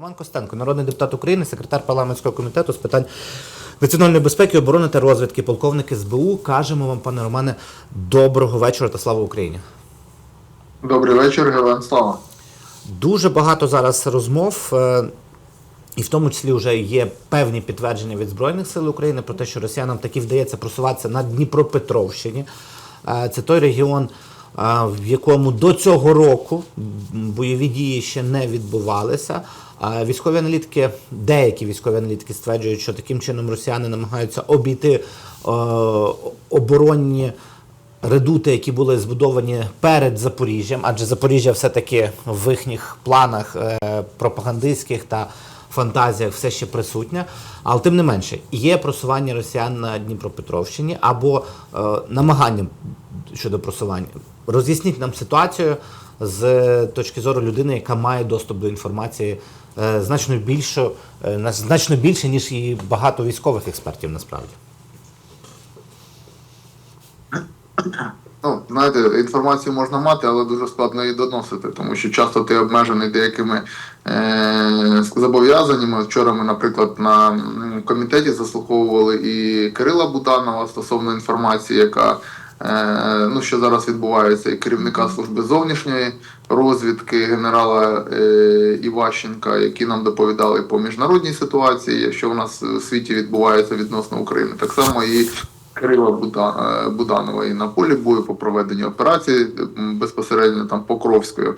Роман Костенко, народний депутат України, секретар парламентського комітету з питань національної безпеки, оборони та розвідки, полковник СБУ. Кажемо вам, пане Романе, доброго вечора та слава Україні. Добрий вечір, Героям слава. Дуже багато зараз розмов, е, і в тому числі вже є певні підтвердження від Збройних сил України про те, що росіянам таки вдається просуватися на Дніпропетровщині. Е, Це той регіон, е, в якому до цього року бойові дії ще не відбувалися. Військові аналітики, деякі військові аналітики стверджують, що таким чином росіяни намагаються обійти е, оборонні редути, які були збудовані перед Запоріжжям, адже Запоріжжя все-таки в їхніх планах е, пропагандистських та фантазіях все ще присутня. Але тим не менше, є просування росіян на Дніпропетровщині або е, намагання щодо просування. Роз'ясніть нам ситуацію з точки зору людини, яка має доступ до інформації значно більше, е, на- значно більше, ніж і багато військових експертів насправді. Ну, знаєте, інформацію можна мати, але дуже складно її доносити, тому що часто ти обмежений деякими е- зобов'язаннями. Вчора ми, наприклад, на комітеті заслуховували і Кирила Буданова стосовно інформації, яка е- ну, що зараз відбувається, і керівника служби зовнішньої розвідки генерала е- Іващенка, які нам доповідали по міжнародній ситуації, що в нас в світі відбувається відносно України. Так само і Кирила е, Буданова і на полі бою по проведенню операції безпосередньо там Покровською.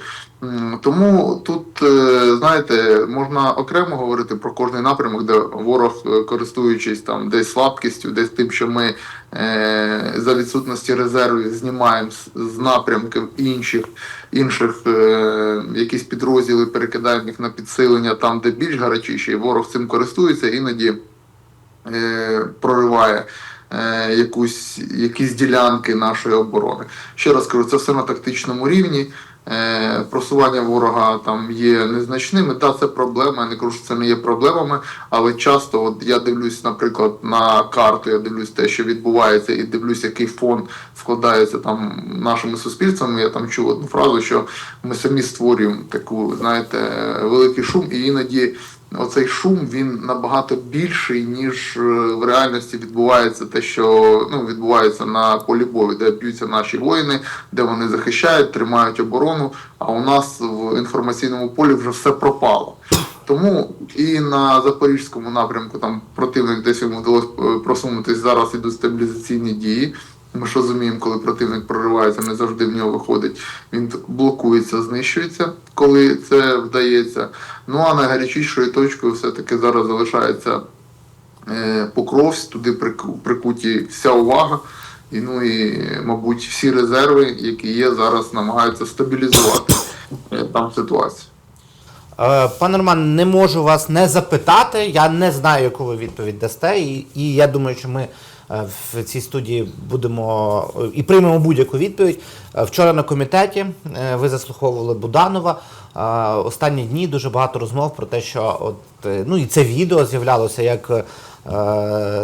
Тому тут, е, знаєте, можна окремо говорити про кожний напрямок, де ворог, е, користуючись там десь слабкістю, десь тим, що ми е, за відсутності резервів знімаємо з- напрямків інших інших е, якісь підрозділи, перекидаємо їх на підсилення там, де більш гарячіше, і ворог цим користується, іноді е, прориває якусь, якісь ділянки нашої оборони. Ще раз кажу, це все на тактичному рівні. Е, просування ворога там є незначними. Так, це проблема. Я не кажу, що це не є проблемами, але часто, от я дивлюсь, наприклад, на карту, я дивлюсь те, що відбувається, і дивлюсь, який фон складається там нашими суспільствами. Я там чув одну фразу, що ми самі створюємо таку, знаєте, великий шум, і іноді оцей шум він набагато більший, ніж е, в реальності відбувається те, що ну, відбувається на полі бою, де б'ються наші воїни, де вони захищають, тримають оборону. А у нас в інформаційному полі вже все пропало. Тому і на запорізькому напрямку там противник десь йому вдалося е, просунутись. Зараз ідуть стабілізаційні дії. Ми ж розуміємо, коли противник проривається, не завжди в нього виходить. Він блокується, знищується, коли це вдається. Ну а найгарячішою точкою все-таки зараз залишається е, Покровськ, туди прику- прикуті вся увага. І, ну і, мабуть, всі резерви, які є, зараз намагаються стабілізувати е, там ситуацію. Е, Пане Роман, не можу вас не запитати. Я не знаю, яку ви відповідь дасте, і, і я думаю, що ми в цій студії будемо е, і приймемо будь-яку відповідь. Е, Вчора на комітеті е, ви заслуховували Буданова. Е, Останні дні дуже багато розмов про те, що от е, ну і це відео з'являлося як. е,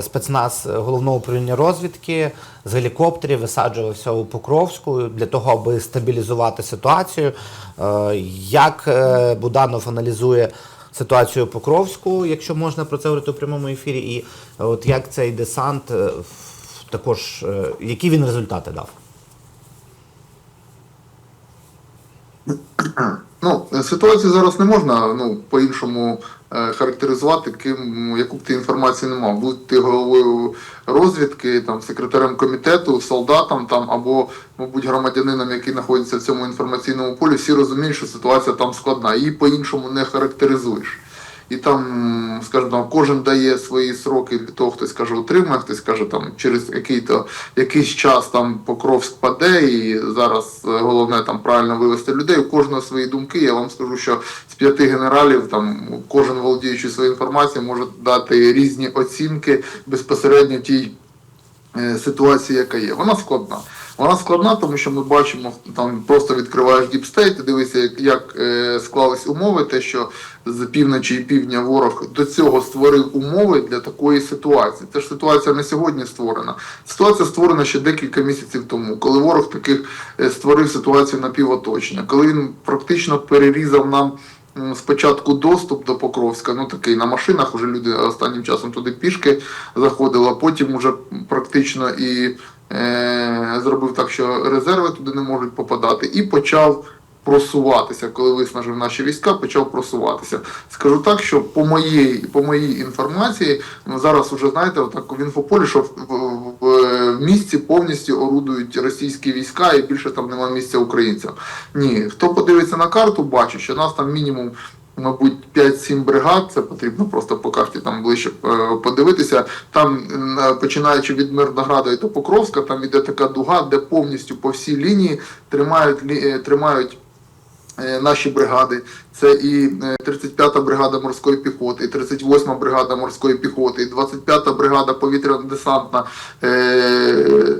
Спецназ головного управління розвідки з гелікоптерів висаджувався у Покровську для того, аби стабілізувати ситуацію. Е, Як е, Буданов аналізує ситуацію Покровську, якщо можна про це говорити у прямому ефірі, і от як цей десант е, також, е, які він результати дав? Ну, ситуацію зараз не можна ну, по-іншому е, характеризувати, ким, яку б ти інформацію не мав. Будь ти головою розвідки, там, секретарем комітету, солдатом там, або, мабуть, громадянином, який знаходиться в цьому інформаційному полі, всі розуміють, що ситуація там складна. Її по-іншому не характеризуєш. І там, скажімо, там, кожен дає свої сроки для того, хтось каже, утримає, хтось каже, там через який-то якийсь час там Покровськ паде, і зараз е, головне там правильно вивести людей. У кожного свої думки. Я вам скажу, що з п'яти генералів там кожен володіючи своєю інформацією може дати різні оцінки безпосередньо тій е, ситуації, яка є. Вона складна. Вона складна, тому що ми бачимо, там просто відкриваєш діпстейт і дивишся, як, як е, склались умови, те, що з півночі і півдня ворог до цього створив умови для такої ситуації. Це ж ситуація не сьогодні створена. Ситуація створена ще декілька місяців тому, коли ворог таких е, створив ситуацію напівоточення, коли він практично перерізав нам спочатку доступ до Покровська, ну такий на машинах, уже люди останнім часом туди пішки заходили, а потім уже практично і зробив так, що резерви туди не можуть попадати, і почав просуватися, коли виснажив наші війська, почав просуватися. Скажу так, що по моїй, по моїй інформації, ну, зараз вже знаєте, отак в інфополі, що в, в, в місті повністю орудують російські війська і більше там немає місця українцям. Ні, хто подивиться на карту, бачить, що нас там мінімум. Мабуть, 5-7 бригад, це потрібно просто по карті там ближче е, подивитися. Там, е, починаючи від Мирнограда і до Покровська, там іде така дуга, де повністю по всій лінії тримають, е, тримають наші бригади. Це і е, 35-та бригада морської піхоти, і 38-та бригада морської піхоти, і 25-та бригада повітряно-десантна, е,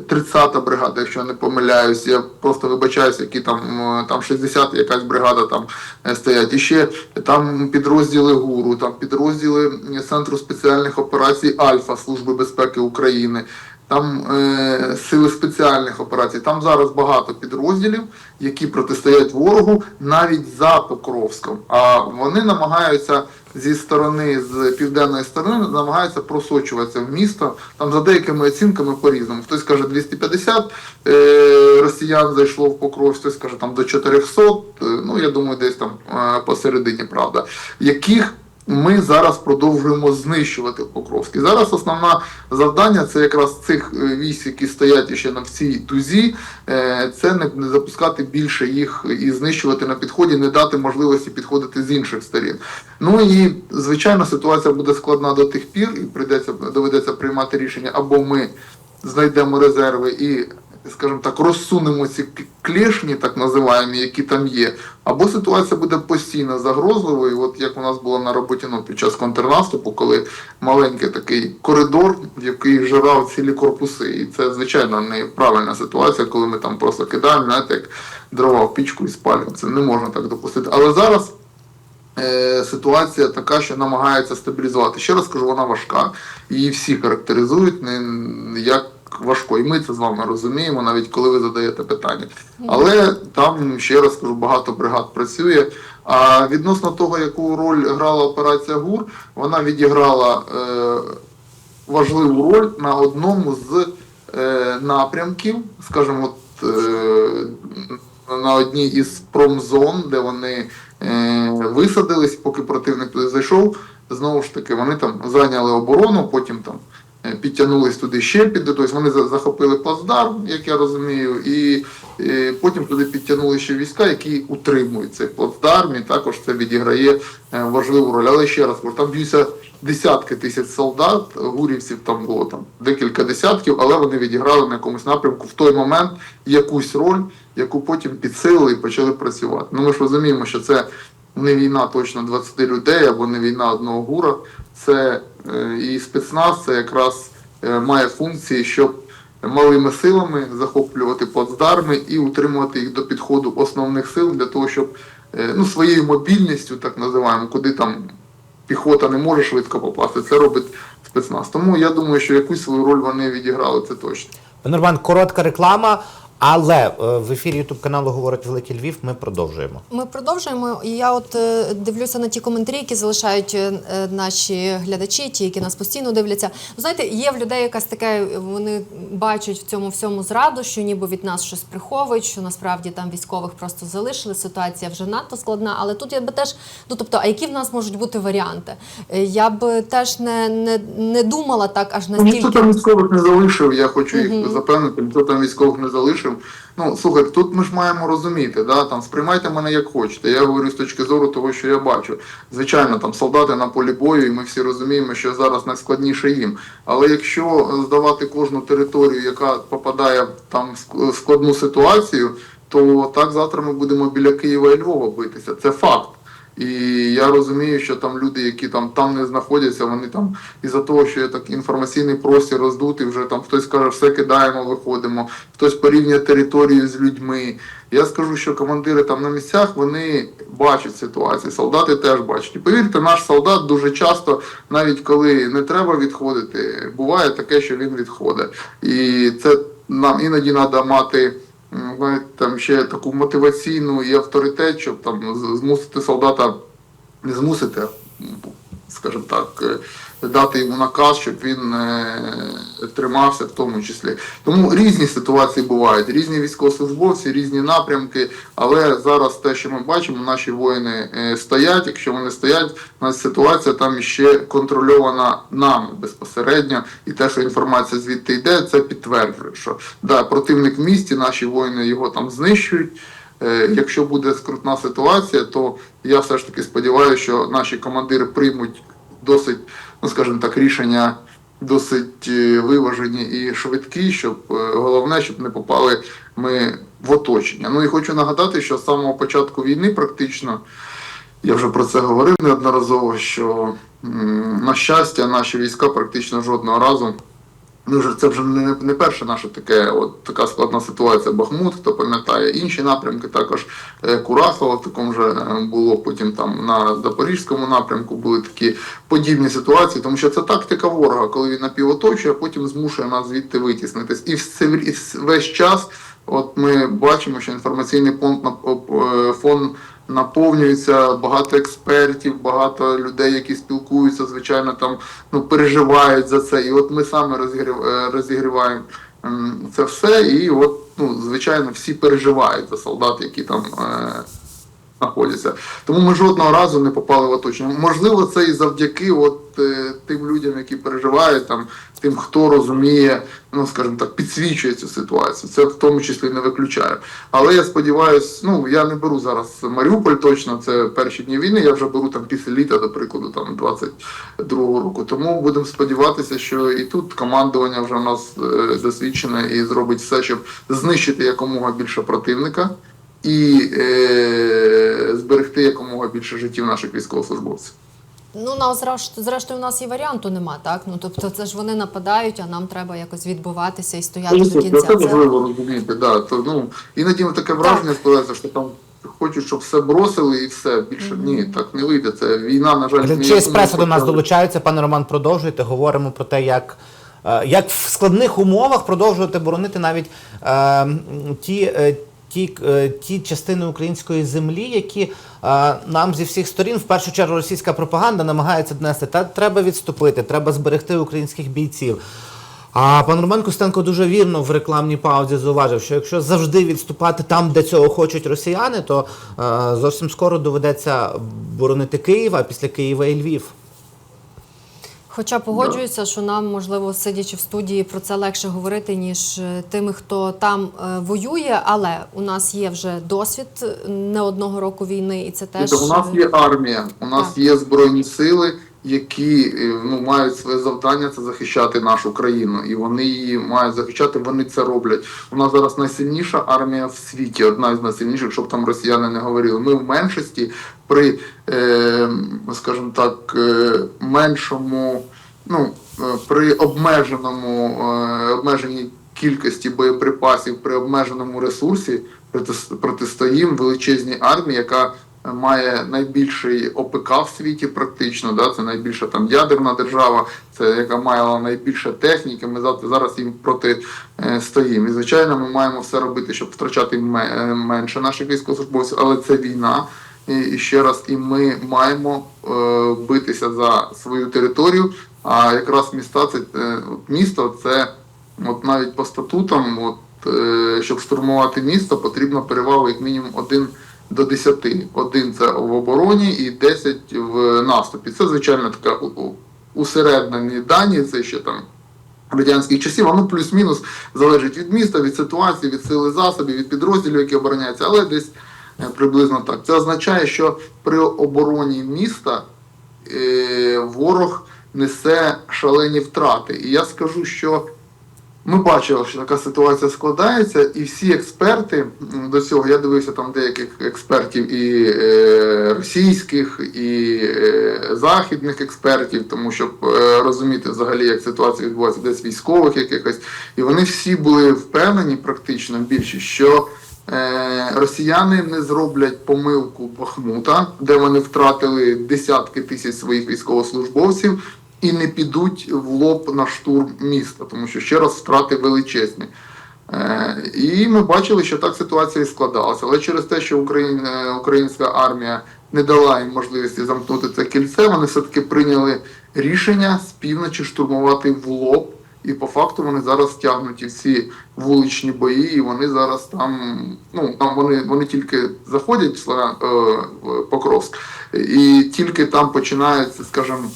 30-та бригада, якщо я не помиляюсь. Я просто вибачаюсь, які там, е, там 60 якась бригада там е, стоять. І ще там підрозділи ГУРу, там підрозділи Центру спеціальних операцій Альфа Служби безпеки України. Там е, сили спеціальних операцій. Там зараз багато підрозділів, які протистоять ворогу навіть за Покровськом. А вони намагаються зі сторони, з південної сторони, намагаються просочуватися в місто. Там за деякими оцінками по-різному. Хтось каже 250 е, росіян зайшло в Покровськ, хтось каже там до 400. Е, ну я думаю, десь там е, посередині, правда, яких ми зараз продовжуємо знищувати Покровський. Зараз основне завдання це якраз цих е, військ, які стоять ще на всій дузі, е, це не, не запускати більше їх і знищувати на підході, не дати можливості підходити з інших сторін. Ну і звичайно, ситуація буде складна до тих пір, і прийдеться доведеться приймати рішення або ми знайдемо резерви і. Скажімо так, розсунемо ці клешні, так називаємо, які там є, або ситуація буде постійно загрозливою, от як у нас було на роботі ну, під час контрнаступу, коли маленький такий коридор, який жирав цілі корпуси. І це, звичайно, неправильна ситуація, коли ми там просто кидаємо, знаєте, як дрова в пічку і спалюємо. Це не можна так допустити. Але зараз е, ситуація така, що намагається стабілізувати. Ще раз кажу, вона важка. Її всі характеризують як важко. І ми це з вами розуміємо, навіть коли ви задаєте питання. Але там, ще раз кажу, багато бригад працює. А відносно того, яку роль грала операція ГУР, вона відіграла е, важливу роль на одному з е, напрямків, скажімо, от, е, на одній із промзон, де вони е, висадились, поки противник туди зайшов. Знову ж таки, вони там зайняли оборону, потім там підтягнулись туди ще під, тобто вони захопили плацдарм, як я розумію, і, е, потім туди підтягнули ще війська, які утримують цей плацдарм, і також це відіграє е, важливу роль. Але ще раз кажу, там б'ються десятки тисяч солдат, гурівців там було там декілька десятків, але вони відіграли на якомусь напрямку в той момент якусь роль, яку потім підсилили і почали працювати. Ну ми ж розуміємо, що це не війна точно 20 людей або не війна одного гура. Це е, і спецназ, це якраз е, має функції, щоб малими силами захоплювати плацдарми і утримувати їх до підходу основних сил для того, щоб е, ну, своєю мобільністю, так називаємо, куди там піхота не може швидко попасти, це робить спецназ. Тому я думаю, що якусь свою роль вони відіграли, це точно. Пане коротка реклама, але е, в ефірі Ютуб каналу говорить Великий Львів. Ми продовжуємо. Ми продовжуємо. І я от е, дивлюся на ті коментарі, які залишають е, наші глядачі, ті, які нас постійно дивляться. Ви знаєте, є в людей якась таке, вони бачать в цьому всьому зраду, що ніби від нас щось приховують, що насправді там військових просто залишили. Ситуація вже надто складна. Але тут я би теж, ну тобто, а які в нас можуть бути варіанти? Я б теж не, не, не думала так аж Ніхто настільки. там військових не залишив, я хочу їх Мгм. запевнити, ніхто там військових не залишив. Ну, слухайте, тут ми ж маємо розуміти, да, там сприймайте мене як хочете. Я говорю з точки зору того, що я бачу. Звичайно, там солдати на полі бою, і ми всі розуміємо, що зараз найскладніше їм. Але якщо здавати кожну територію, яка попадає там в складну ситуацію, то так завтра ми будемо біля Києва і Львова битися. Це факт. І я розумію, що там люди, які там там не знаходяться, вони там із-за того, що є так інформаційний простір роздутий, вже там хтось каже, все кидаємо, виходимо, хтось порівнює територію з людьми. Я скажу, що командири там на місцях вони бачать ситуацію, солдати теж бачать. І повірте, наш солдат дуже часто, навіть коли не треба відходити, буває таке, що він відходить. І це нам іноді треба мати. М, знаєте, там ще таку мотиваційну і авторитет, щоб там змусити солдата не змусити, скажімо так, е, дати йому наказ, щоб він е, тримався в тому числі. Тому різні ситуації бувають, різні військовослужбовці, різні напрямки. Але зараз те, що ми бачимо, наші воїни е, стоять. Якщо вони стоять, у нас ситуація там ще контрольована нами безпосередньо, і те, що інформація звідти йде, це підтверджує, що да, противник в місті, наші воїни його там знищують. Е, Якщо буде скрутна ситуація, то я все ж таки сподіваюся, що наші командири приймуть досить, ну скажімо так, рішення досить е, виважені і швидкі, щоб е, головне, щоб не попали ми в оточення. Ну і хочу нагадати, що з самого початку війни практично. Я вже про це говорив неодноразово, що на щастя, наші війська практично жодного разу. Ну, вже це вже не, не перше наше таке, от така складна ситуація. Бахмут, хто пам'ятає, інші напрямки також е, Курахово в такому же е, було. Потім там на Запорізькому напрямку були такі подібні ситуації, тому що це тактика ворога, коли він напівоточує, а потім змушує нас звідти витіснитись. І весь час, от ми бачимо, що інформаційний е, фон наповнюється багато експертів, багато людей, які спілкуються, звичайно, там ну переживають за це. І от ми саме е, розігріваємо це все. І от, ну, звичайно, всі переживають за солдат, які там. Е, знаходяться. Тому ми жодного разу не попали в оточення. Можливо, це і завдяки от, е, тим людям, які переживають, там, тим, хто розуміє, ну скажімо так, підсвічує цю ситуацію. Це в тому числі не виключаю. Але я сподіваюся, ну я не беру зараз Маріуполь точно, це перші дні війни. Я вже беру там після літа, до прикладу, там 22-го року. Тому будемо сподіватися, що і тут командування вже в нас е, досвідчене і зробить все, щоб знищити якомога більше противника і е, зберегти якомога більше життів наших військовослужбовців. Ну, на зрешт- зрештою, у нас і варіанту нема, так? Ну тобто, це ж вони нападають, а нам треба якось відбуватися і стояти до кінця. це Це важливо розуміти. Да, то, ну, іноді таке враження складається, що там хочуть, щоб все бросили і все. Більше ні, так не вийде. Це війна, на жаль, Глядачі ніякому еспресо до нас долучаються. Пане Роман, продовжуйте. Говоримо про те, як, е, як в складних умовах продовжувати боронити навіть е, ті. е, Ті, е, ті частини української землі, які е, нам зі всіх сторін, в першу чергу, російська пропаганда намагається донести, та треба відступити, треба зберегти українських бійців. А пан Роман Костенко дуже вірно в рекламній паузі зауважив, що якщо завжди відступати там, де цього хочуть росіяни, то е, зовсім скоро доведеться боронити Київ, а після Києва і Львів. Хоча погоджуюся, що нам, можливо, сидячи в студії, про це легше говорити, ніж е, тими, хто там е, воює, але у нас є вже досвід е, не одного року війни, і це теж Тобто у нас є армія, у нас Так. є збройні сили, які е, ну, мають своє завдання це захищати нашу країну. І вони її мають захищати, вони це роблять. У нас зараз найсильніша армія в світі, одна з найсильніших, щоб там росіяни не говорили. Ми в меншості при, е, скажімо так, е, меншому, ну, е, при обмеженому, е, обмеженій кількості боєприпасів, при обмеженому ресурсі протис- протистоїм величезній армії, яка має найбільший ОПК в світі, практично. Да? Це найбільша там ядерна держава, це яка має найбільше техніки. Ми за- зараз їм протистоїмо. І звичайно, ми маємо все робити, щоб втрачати е, менше наших військовослужбовців, але це війна. І, ще раз, і ми маємо е, битися за свою територію. А якраз міста це е, от місто, це от навіть по статутам, от, е, щоб штурмувати місто, потрібно перевагу як мінімум 1 до 10. Один це в обороні і 10 в наступі. Це, звичайно, така усереднені дані, це ще там радянських часів, воно плюс-мінус залежить від міста, від ситуації, від сили засобів, від підрозділів, які обороняються, але десь е, приблизно так. Це означає, що при обороні міста е, ворог несе шалені втрати. І я скажу, що ми бачили, що така ситуація складається, і всі експерти до цього, я дивився там деяких експертів і е, російських, і е, західних експертів, тому щоб е, розуміти взагалі, як ситуація відбувається, десь військових якихось. І вони всі були впевнені, практично більшість, що е, росіяни не зроблять помилку Бахмута, де вони втратили десятки тисяч своїх військовослужбовців і не підуть в лоб на штурм міста, тому що ще раз втрати величезні. Е, І ми бачили, що так ситуація і складалася. Але через те, що е, українська армія не дала їм можливості замкнути це кільце. Вони все-таки прийняли рішення з півночі штурмувати в лоб. І по факту вони зараз тягнуті в ці вуличні бої, і вони зараз там, ну там вони, вони тільки заходять в е, Покровськ, і тільки там починається, скажімо,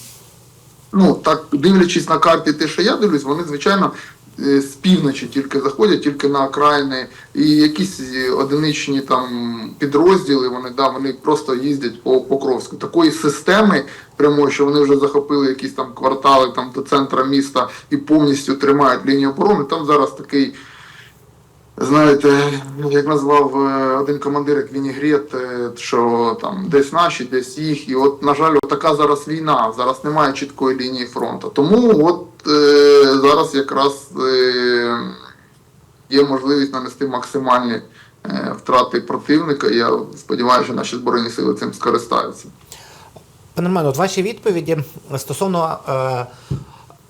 ну так дивлячись на карті, те, що я дивлюсь, вони звичайно е, з півночі тільки заходять, тільки на окраїни, і якісь е, одиничні там підрозділи, вони да, вони просто їздять по Покровську. Такої системи прямої, що вони вже захопили якісь там квартали там до центра міста і повністю тримають лінію оборони. Там зараз такий. Знаєте, як назвав е, один командир, як Вінігрет, е, що там десь наші, десь їх. І от, на жаль, от така зараз війна, зараз немає чіткої лінії фронту. Тому от е, зараз якраз е, є можливість нанести максимальні е, втрати противника. Я сподіваюся, що наші збройні сили цим скористаються. Пане Романе, от ваші відповіді стосовно. Е,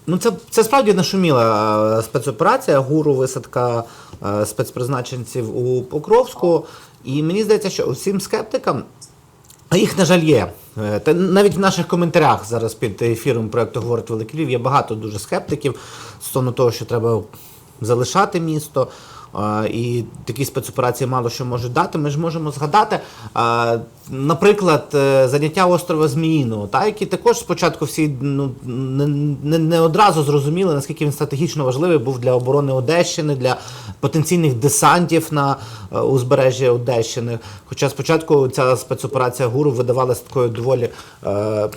ну, це, це справді нашуміла е, спецоперація, гуру висадка е, спецпризначенців у Покровську. І мені здається, що усім скептикам, а їх, на жаль, є. Е, Та навіть в наших коментарях зараз під ефіром проекту Говорить Великий Львів є багато дуже скептиків стосовно того, що треба залишати місто. І такі спецоперації мало що можуть дати. Ми ж можемо згадати, наприклад, е, заняття острова Зміїного, та, які також спочатку всі ну, не, не, одразу зрозуміли, наскільки він стратегічно важливий був для оборони Одещини, для потенційних десантів на е, узбережжі Одещини. Хоча спочатку ця спецоперація ГУРу видавалася такою доволі. Е,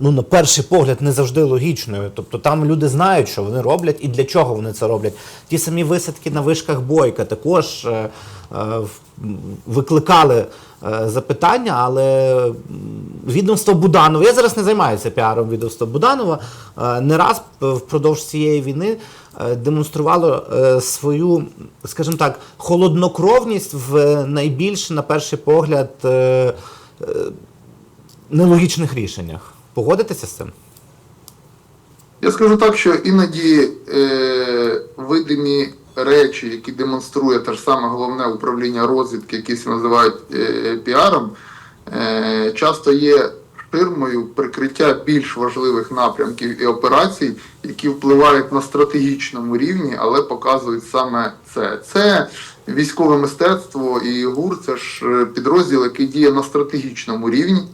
Ну, на перший погляд, не завжди логічною. Тобто там люди знають, що вони роблять і для чого вони це роблять. Ті самі висадки на вишках бойка також е, викликали е, запитання, але відомство Буданова, я зараз не займаюся піаром відомства Буданова, е, не раз впродовж цієї війни е, демонструвало е, свою, скажімо так, холоднокровність в найбільш, на перший погляд, е, е, нелогічних рішеннях. Погодитеся з цим? Я скажу так, що іноді е, видимі речі, які демонструє те ж саме головне управління розвідки, які всі називають е, піаром, е, часто є ширмою прикриття більш важливих напрямків і операцій, які впливають на стратегічному рівні, але показують саме це. Це військове мистецтво і ГУР це ж е, підрозділ, який діє на стратегічному рівні.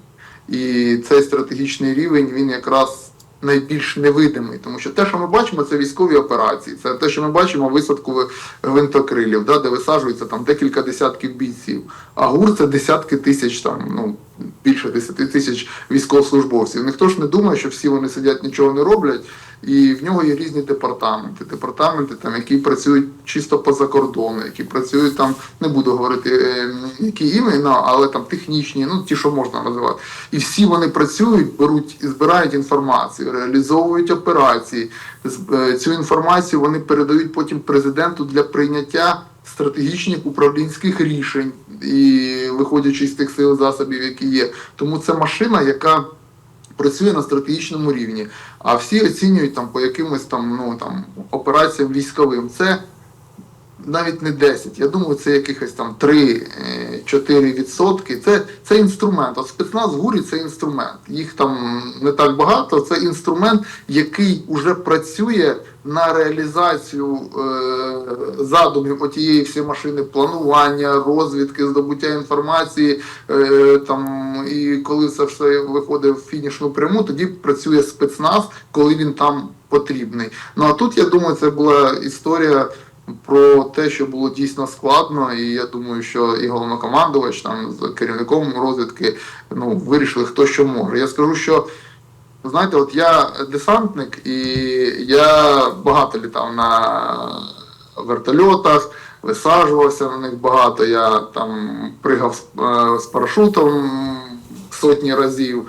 І цей стратегічний рівень він якраз найбільш невидимий, тому що те, що ми бачимо, це військові операції. Це те, що ми бачимо висадку ви- гвинтокрилів, да, де висаджується там декілька десятків бійців. А ГУР це десятки тисяч, там ну більше десяти тисяч військовослужбовців. Ніхто ж не думає, що всі вони сидять, нічого не роблять. І в нього є різні департаменти. Департаменти, там, які працюють чисто поза кордону, які працюють там, не буду говорити е, які іменно, але там технічні, ну ті, що можна називати. І всі вони працюють, беруть і збирають інформацію, реалізовують операції. Е, Цю інформацію вони передають потім президенту для прийняття стратегічних управлінських рішень і виходячи з тих сил засобів, які є. Тому це машина, яка працює на стратегічному рівні, а всі оцінюють там по якимось там ну там операціям військовим. Це навіть не 10, я думаю, це якихось там 3-4 відсотки. Це, це інструмент. От спецназ гурі це інструмент. Їх там не так багато. Це інструмент, який вже працює на реалізацію е, задумів отієї всі машини планування, розвідки, здобуття інформації. Е, там і коли це все виходить в фінішну пряму, тоді працює спецназ, коли він там потрібний. Ну а тут я думаю, це була історія про те, що було дійсно складно, і я думаю, що і головнокомандувач там з керівником розвідки ну вирішили, хто що може. Я скажу, що знаєте, от я десантник, і я багато літав на вертольотах, висаджувався на них багато. Я там пригав з, е, з парашутом сотні разів.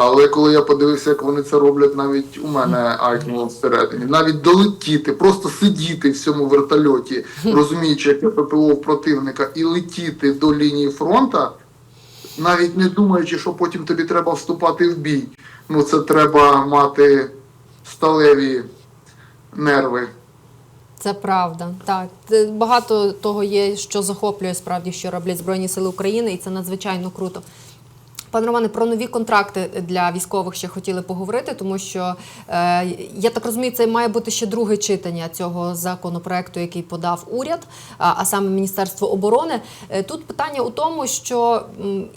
Але коли я подивився, як вони це роблять, навіть у мене айкнуло всередині. Навіть долетіти, просто сидіти в цьому вертольоті, розуміючи, яке ППО в противника, і летіти до лінії фронта, навіть не думаючи, що потім тобі треба вступати в бій. Ну це треба мати сталеві нерви. Це правда. Так багато того є, що захоплює справді, що роблять Збройні Сили України, і це надзвичайно круто. Пане Романе, про нові контракти для військових ще хотіли поговорити, тому що е, я так розумію, це має бути ще друге читання цього законопроекту, який подав уряд, а, а саме Міністерство оборони. Е, тут питання у тому, що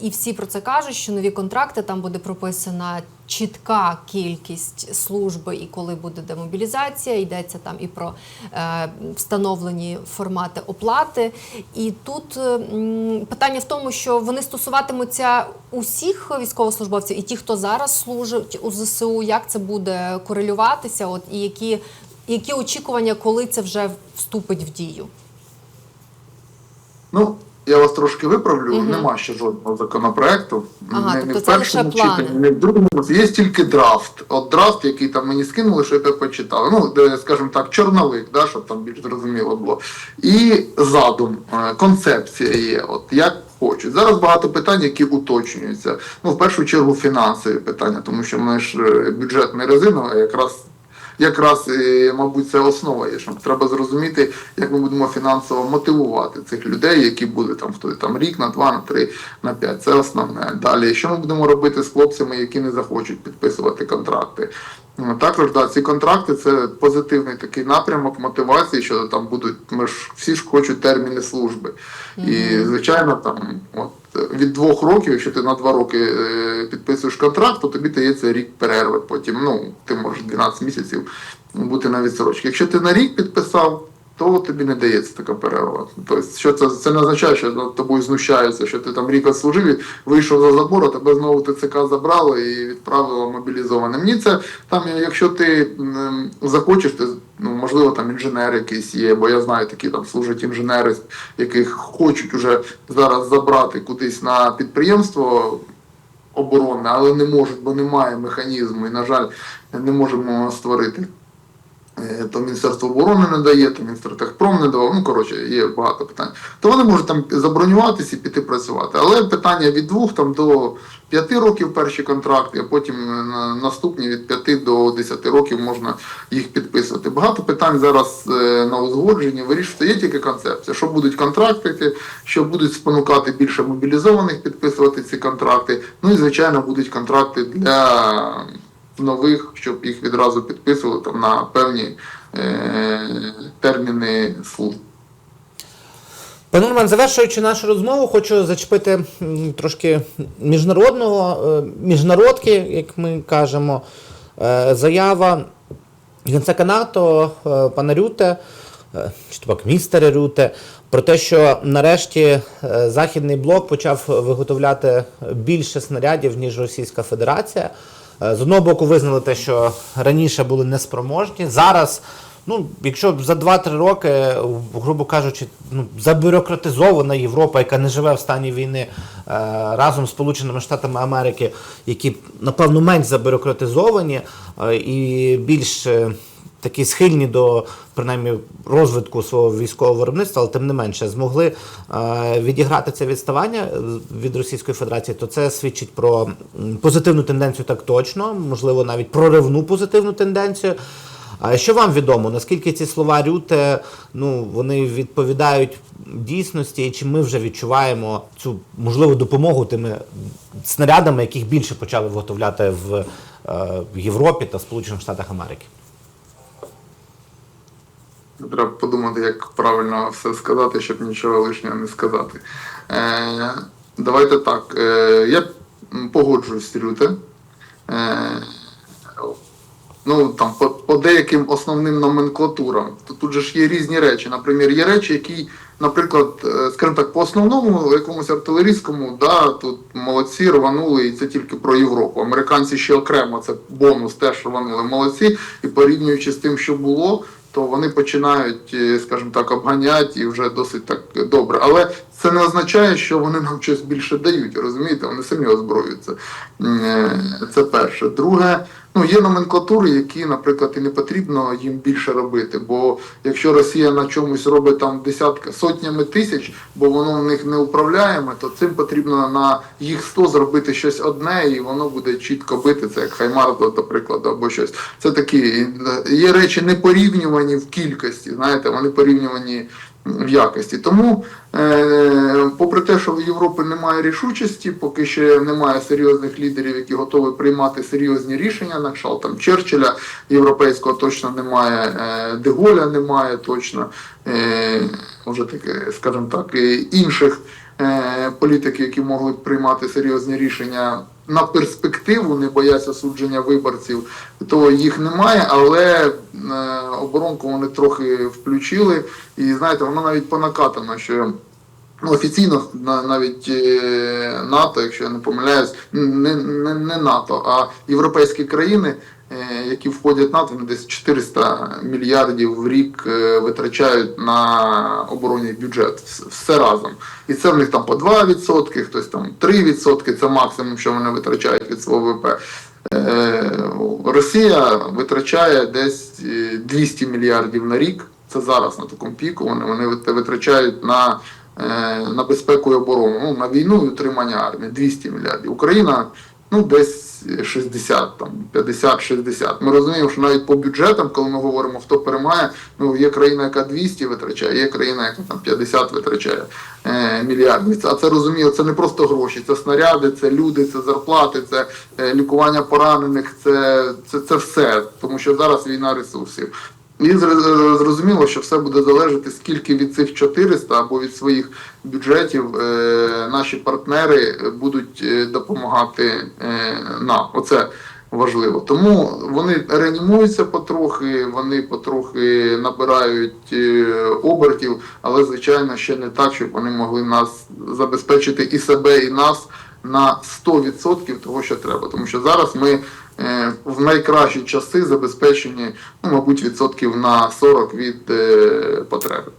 і всі про це кажуть, що нові контракти там буде прописана чітка кількість служби і коли буде демобілізація. Йдеться там і про е, встановлені формати оплати. І тут е, питання в тому, що вони стосуватимуться усіх військовослужбовців, і ті, хто зараз служить у ЗСУ, як це буде корелюватися, от і які, які очікування, коли це вже вступить в дію. Ну, я вас трошки виправлю, нема ще жодного законопроекту. Ага, не, не тобто в першому читанні, не в другому. Є тільки драфт. От драфт, який там мені скинули, що я почитав. Ну, де, скажімо так, чорновик, да, щоб там більш зрозуміло було. І задум, е, концепція є. От як хочуть. Зараз багато питань, які уточнюються. Ну, в першу чергу, фінансові питання, тому що ми ж е, бюджет не резиновий, а якраз якраз, е, мабуть, це основа є, що треба зрозуміти, як ми будемо фінансово мотивувати цих людей, які будуть там хто там рік, на два, на три, на п'ять. Це основне. Далі, що ми будемо робити з хлопцями, які не захочуть підписувати контракти? Ну, Також да, ці контракти це позитивний такий напрямок мотивації, що там будуть. Ми ж всі ж хочуть терміни служби. І звичайно, там от від двох років, якщо ти на два роки е, підписуєш контракт, то тобі дається рік перерви. Потім ну ти можеш 12 місяців бути на відсрочці. Якщо ти на рік підписав, то тобі не дається така перерва. Тобто, що це, це не означає, що над тобою знущаються, що ти там рік відслужив, і вийшов за забор, а тебе знову ТЦК забрали і відправили мобілізованим. Ні, це там, якщо ти захочеш, ти ну можливо там інженер якийсь є, бо я знаю, такі там служать інженери, яких хочуть уже зараз забрати кудись на підприємство оборонне, але не можуть, бо немає механізму, і на жаль, не можемо створити. Е, То Міністерство оборони не дає, то Міністертехпром не давав. Ну коротше, є багато питань. То вони можуть там забронюватися і піти працювати. Але питання від двох там до п'яти років перші контракти, а потім на- наступні від п'яти до десяти років можна їх підписувати. Багато питань зараз е, на узгодженні вирішується. Є тільки концепція, що будуть контрактики, що будуть спонукати більше мобілізованих підписувати ці контракти. Ну і звичайно будуть контракти для нових, щоб їх відразу підписували там на певні е, терміни служб. Пане Роман, завершуючи нашу розмову, хочу зачепити трошки міжнародного, е, міжнародки, як ми кажемо, Е, заява генсека НАТО е, пана Рюте, чи то пак містера Рюте, про те, що нарешті Західний блок почав виготовляти більше снарядів, ніж Російська Федерація. Е, З одного боку, визнали те, що раніше були неспроможні. Зараз, ну, якщо за 2-3 роки, грубо кажучи, ну, забюрократизована Європа, яка не живе в стані війни е, разом з Сполученими Штатами Америки, які, напевно, менш забюрократизовані е, і більш. Такі схильні до принаймні розвитку свого військового виробництва, але тим не менше змогли е, відіграти це відставання від Російської Федерації, то це свідчить про позитивну тенденцію, так точно, можливо, навіть проривну позитивну тенденцію. А що вам відомо, наскільки ці слова Рюте ну, вони відповідають дійсності, і чи ми вже відчуваємо цю можливу допомогу тими снарядами, яких більше почали виготовляти в, е, Європі та Сполучених Штатах Америки? Треба подумати, як правильно все сказати, щоб нічого лишнього не сказати. Е, давайте так. Е, я погоджуюсь з Рюте. Е, ну, там, по, по деяким основним номенклатурам. Тут же ж є різні речі. Наприклад, є речі, які, наприклад, е, скажімо так, по основному якомусь артилерійському, да, тут молодці рванули, і це тільки про Європу. Американці ще окремо, це бонус теж рванули молодці, і порівнюючи з тим, що було. То вони починають, е, скажімо так, обганяти і вже досить так добре. Але це не означає, що вони нам щось більше дають. Розумієте, вони самі озброюються. Е, Це перше. Друге, ну є номенклатури, які, наприклад, і не потрібно їм більше робити. Бо якщо Росія на чомусь робить там десятка сотнями тисяч, бо воно в них не управляєме, то цим потрібно на їх 100 зробити щось одне, і воно буде чітко бити. Це як Хаймар, прикладу, або щось. Це такі е, є речі не порівнювані в кількості. Знаєте, вони порівнювані в якості. Тому, е, попри те, що в Європі немає рішучості, поки ще немає серйозних лідерів, які готові приймати серйозні рішення, на кшталт там Черчилля європейського точно немає, е, Деголя немає точно, е, може таке, скажімо так, інших політиків, які могли б приймати серйозні рішення на перспективу, не боясь судження виборців, то їх немає, але е, оборонку вони трохи включили. І знаєте, воно навіть понакатано, що ну, офіційно на- навіть е, НАТО, якщо я не помиляюсь, не, не, не НАТО, а європейські країни. Е, Які входять в НАТО, вони десь 400 мільярдів в рік е, витрачають на оборонний бюджет все разом. І це в них там по 2%, хтось там 3%, це максимум, що вони витрачають від свого ВВП. Е, Росія витрачає десь е, 200 мільярдів на рік. Це зараз на такому піку. Вони, вони витрачають на, на безпеку і оборону, ну, на війну і утримання армії 200 мільярдів. Україна ну, десь 60, там, 50-60. Ми розуміємо, що навіть по бюджетам, коли ми говоримо, хто перемагає, ну, є країна, яка 200 витрачає, є країна, яка там 50 витрачає е, мільярдів. А це розуміло, це не просто гроші, це снаряди, це люди, це зарплати, це е, лікування поранених, це, це, це все. Тому що зараз війна ресурсів. І зр- зрозуміло, що все буде залежати, скільки від цих 400 або від своїх бюджетів е, наші партнери будуть е, допомагати е, нам. Оце важливо. Тому вони реанімуються потрохи, вони потрохи набирають обертів, але звичайно ще не так, щоб вони могли нас забезпечити і себе, і нас на 100% того, що треба. Тому що зараз ми в найкращі часи забезпечені, ну, мабуть, відсотків на 40 від е, потреби.